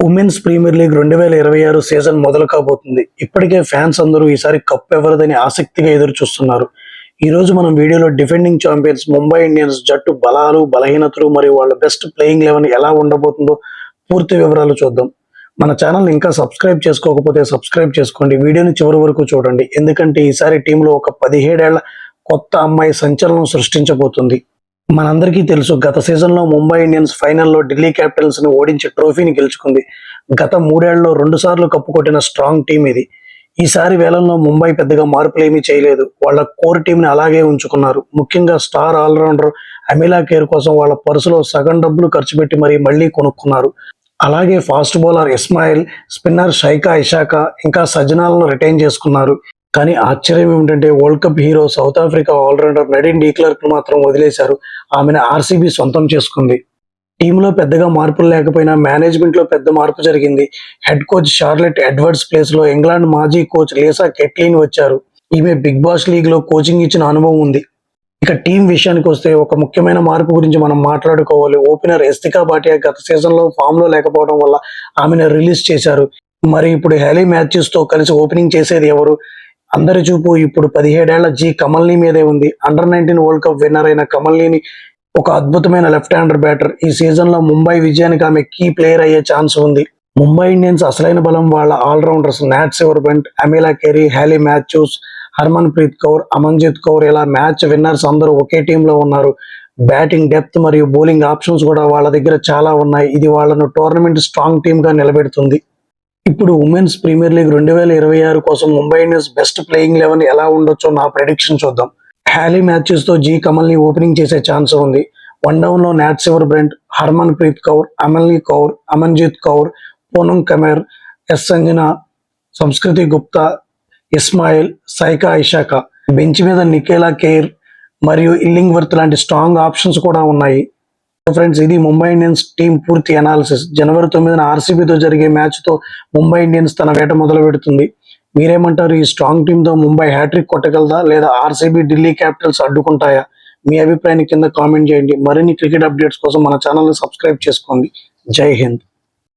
Women's premier league రెండు వేల ఇరవై ఆరు సీజన్ మొదలు కాబోతుంది. ఇప్పటికే ఫ్యాన్స్ అందరూ ఈసారి కప్ ఎవరిదని ఆసక్తిగా ఎదురు చూస్తున్నారు. ఈ రోజు మనం వీడియోలో డిఫెండింగ్ ఛాంపియన్స్ ముంబై ఇండియన్స్ జట్టు బలాలు బలహీనతలు మరియు వాళ్ళ బెస్ట్ ప్లేయింగ్ లెవెన్ ఎలా ఉండబోతుందో పూర్తి వివరాలు చూద్దాం. మన ఛానల్ ఇంకా సబ్స్క్రైబ్ చేసుకోకపోతే సబ్స్క్రైబ్ చేసుకోండి. వీడియోని చివరి వరకు చూడండి. ఎందుకంటే ఈసారి టీంలో ఒక పదిహేడేళ్ళ కొత్త అమ్మాయి సంచలనం సృష్టించబోతుంది. మనందరికీ తెలుసు గత సీజన్లో ముంబై ఇండియన్స్ ఫైనల్లో ఢిల్లీ క్యాపిటల్స్ని ఓడించి ట్రోఫీని గెలుచుకుంది. గత మూడేళ్ళలో రెండు సార్లు కప్పు కొట్టిన స్ట్రాంగ్ టీం ఇది. ఈసారి వేలంలో ముంబై పెద్దగా మార్పులేమీ చేయలేదు. వాళ్ళ కోర్ టీంని అలాగే ఉంచుకున్నారు. ముఖ్యంగా స్టార్ ఆల్రౌండర్ అమిలా కేర్ కోసం వాళ్ళ పర్సులో సగం డబ్బులు ఖర్చు పెట్టి మరీ మళ్ళీ కొనుక్కున్నారు. అలాగే fast bowler Ismail spinner Saika Ishaque ఇంకా సజ్జనాలను రిటైన్ చేసుకున్నారు. కానీ ఆశ్చర్యం ఏమిటంటే world cup hero South Africa all rounder Nadine de Klerk మాత్రం వదిలేశారు. ఆమెను ఆర్సీబీ సొంతం చేసుకుంది. టీంలో పెద్దగా మార్పులు లేకపోయినా మేనేజ్మెంట్లో పెద్ద మార్పు జరిగింది. హెడ్ కోచ్ షార్లెట్ ఎడ్వర్డ్స్ ప్లేస్లో ఇంగ్లాండ్ మాజీ కోచ్ లేసా కెట్లీన్ వచ్చారు. ఈమె బిగ్ బాస్ లీగ్లో కోచింగ్ ఇచ్చిన అనుభవం ఉంది. ఇక టీం విషయానికి వస్తే ఒక ముఖ్యమైన మార్పు గురించి మనం మాట్లాడుకోవాలి. ఓపెనర్ ఎస్తికా భాటియా గత సీజన్లో ఫామ్లో లేకపోవడం వల్ల ఆమెను రిలీజ్ చేశారు. మరి ఇప్పుడు హ్యాలీ మ్యాచెస్తో కలిసి ఓపెనింగ్ చేసేది ఎవరు? అందరి చూపు ఇప్పుడు పదిహేడేళ్ళ జీ కమల్ని మీదే ఉంది. Under nineteen world cup winner అయిన కమల్నీని ఒక అద్భుతమైన లెఫ్ట్ హ్యాండర్ బ్యాటర్ ఈ సీజన్లో ముంబై విజయానికి ఆమె కీ ప్లేయర్ అయ్యే ఛాన్స్ ఉంది. ముంబై ఇండియన్స్ అసలైన బలం వాళ్ళ all rounders Nat Sciver Brunt Amelia Kerr Hayley Matthews Harmanpreet Kaur Amanjot Kaur ఇలా మ్యాచ్ విన్నర్స్ అందరూ ఒకే టీంలో లో ఉన్నారు. బ్యాటింగ్ డెప్త్ మరియు బౌలింగ్ ఆప్షన్స్ కూడా వాళ్ళ దగ్గర చాలా ఉన్నాయి. ఇది వాళ్ళను టోర్నమెంట్ స్ట్రాంగ్ టీమ్గా నిలబెడుతుంది. ఇప్పుడు ఉమెన్స్ ప్రీమియర్ లీగ్ రెండు వేల ఇరవై ఆరు కోసం Mumbai Indians best playing eleven ఎలా ఉండొచ్చో నా ప్రెడిక్షన్ చూద్దాం. హ్యాలీ మ్యాచెస్తో జీ కమల్ని ఓపెనింగ్ చేసే ఛాన్స్ ఉంది. వన్ డౌన్లో Nat Sciver Brunt Harmanpreet Kaur అమల్ని Kaur Amanjot Kaur Poonam Khemnar S Sanjana Sanskriti Gupta Ismail Saika Ishaque. Bench మీద నికేలా కేర్ మరియు ఇల్లింగ్ వర్త్ లాంటి స్ట్రాంగ్ ఆప్షన్స్ కూడా ఉన్నాయి. ఫ్రెండ్స్ ఇది ముంబై ఇండియన్స్ టీం పూర్తి అనాలిసిస్ జనవరి తొమ్మిదిన ఆర్సీబీతో జరిగే మ్యాచ్తో ముంబై ఇండియన్స్ తన వేట మొదలు పెడుతుంది. మీరేమంటారు? ఈ స్ట్రాంగ్ టీమ్తో ముంబై హ్యాట్రిక్ కొట్టగలదా? లేదా ఆర్సీబీ ఢిల్లీ క్యాపిటల్స్ అడ్డుకుంటాయా? మీ అభిప్రాయాన్ని కింద కామెంట్ చేయండి. మరిన్ని క్రికెట్ అప్డేట్స్ కోసం మన ఛానల్ని సబ్స్క్రైబ్ చేసుకోండి. జై హింద్.